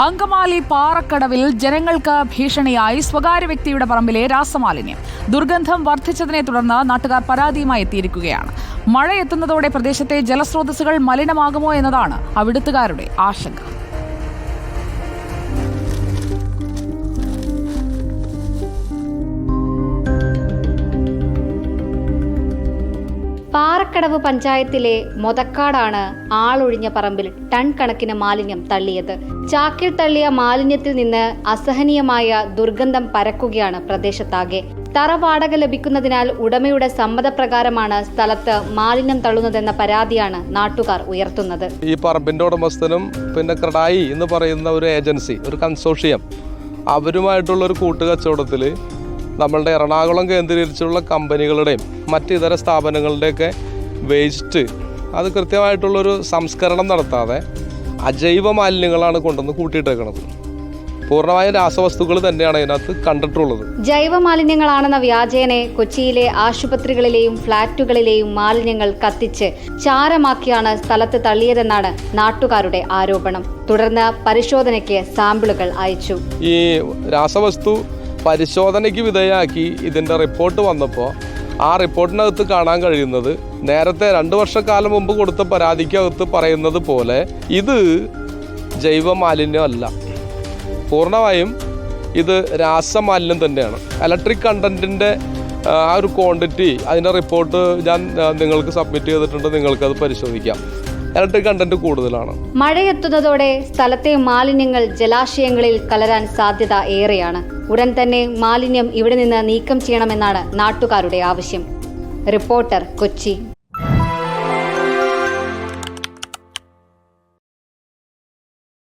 അങ്കമാലി പാറക്കടവിൽ ജനങ്ങൾക്ക് ഭീഷണിയായി സ്വകാര്യ വ്യക്തിയുടെ പറമ്പിലെ രാസമാലിന്യം. ദുർഗന്ധം വർദ്ധിച്ചതിനെ തുടർന്ന് നാട്ടുകാർ പരാതിയുമായി എത്തിയിരിക്കുകയാണ്. മഴ എത്തുന്നതോടെ പ്രദേശത്തെ ജലസ്രോതസ്സുകൾ മലിനമാകുമോ എന്നതാണ് അവിടുത്തുകാരുടെ ആശങ്ക. പാറക്കടവ് പഞ്ചായത്തിലെ മൊതക്കാടാണ് ആളൊഴിഞ്ഞ പറമ്പിൽ ടൺ കണക്കിന് മാലിന്യം തള്ളിയത്. ചാക്കിൽ തള്ളിയ മാലിന്യത്തിൽ നിന്ന് അസഹനീയമായ ദുർഗന്ധം പരക്കുകയാണ് പ്രദേശത്താകെ. തറ വാടക ലഭിക്കുന്നതിനാൽ ഉടമയുടെ സമ്മതപ്രകാരമാണ് സ്ഥലത്ത് മാലിന്യം തള്ളുന്നതെന്ന പരാതിയാണ് നാട്ടുകാർ ഉയർത്തുന്നത്. ഈ പറമ്പിന്റെ ഉടമസ്ഥനും പിന്നെ ക്രഡായി എന്ന് പറയുന്ന ഒരു ഏജൻസി ഒരു കൺസോഷ്യം അവരുമായിട്ടുള്ള ഒരു കൂട്ടുകച്ചവടത്തിൽ നമ്മളുടെ എറണാകുളം കേന്ദ്രീകരിച്ചുള്ള കമ്പനികളുടെയും മറ്റ് ഇതര സ്ഥാപനങ്ങളുടെയൊക്കെ വേസ്റ്റ് അത് കൃത്യമായിട്ടുള്ളൊരു സംസ്കരണം നടത്താതെ അജൈവ മാലിന്യങ്ങളാണ് കൊണ്ടുവന്ന് കൂട്ടിയിട്ടേക്കുന്നത് പൂർണമായ രാസവസ്തുക്കൾ തന്നെയാണ് അതിനകത്ത് കണ്ടിട്ടുള്ളത്. ജൈവ മാലിന്യങ്ങളാണെന്ന വ്യാജേനെ കൊച്ചിയിലെ ആശുപത്രികളിലെയും ഫ്ളാറ്റുകളിലെയും മാലിന്യങ്ങൾ കത്തിച്ച് ചാരമാക്കിയാണ് സ്ഥലത്ത് തള്ളിയതെന്നാണ് നാട്ടുകാരുടെ ആരോപണം. തുടർന്ന് പരിശോധനയ്ക്ക് സാമ്പിളുകൾ അയച്ചു. ഈ രാസവസ്തു പരിശോധനയ്ക്ക് വിധേയമാക്കി ഇതിന്റെ റിപ്പോർട്ട് വന്നപ്പോൾ ആ റിപ്പോർട്ടിനകത്ത് കാണാൻ കഴിയുന്നത് നേരത്തെ രണ്ട് വർഷക്കാലം മുമ്പ് കൊടുത്ത പരാതിക്കകത്ത് പറയുന്നത് പോലെ ഇത് ജൈവ മാലിന്യമല്ല പൂർണമായും ഇത് രാസമാലിന്യം തന്നെയാണ്. ഇലക്ട്രിക് കണ്ടന്റിന്റെ ആ ഒരു ക്വാണ്ടിറ്റി അതിന്റെ റിപ്പോർട്ട് ഞാൻ നിങ്ങൾക്ക് സബ്മിറ്റ് ചെയ്തിട്ടുണ്ട് നിങ്ങൾക്കത് പരിശോധിക്കാം. ഇലക്ട്രിക് കണ്ടന്റ് കൂടുതലാണ്. മഴയെത്തുന്നതോടെ സ്ഥലത്തെ മാലിന്യങ്ങൾ ജലാശയങ്ങളിൽ കലരാൻ സാധ്യത ഏറെയാണ്. ഉടൻ തന്നെ മാലിന്യം ഇവിടെ നിന്ന് നീക്കം ചെയ്യണമെന്നാണ് നാട്ടുകാരുടെ ആവശ്യം. റിപ്പോർട്ടർ കൊച്ചി.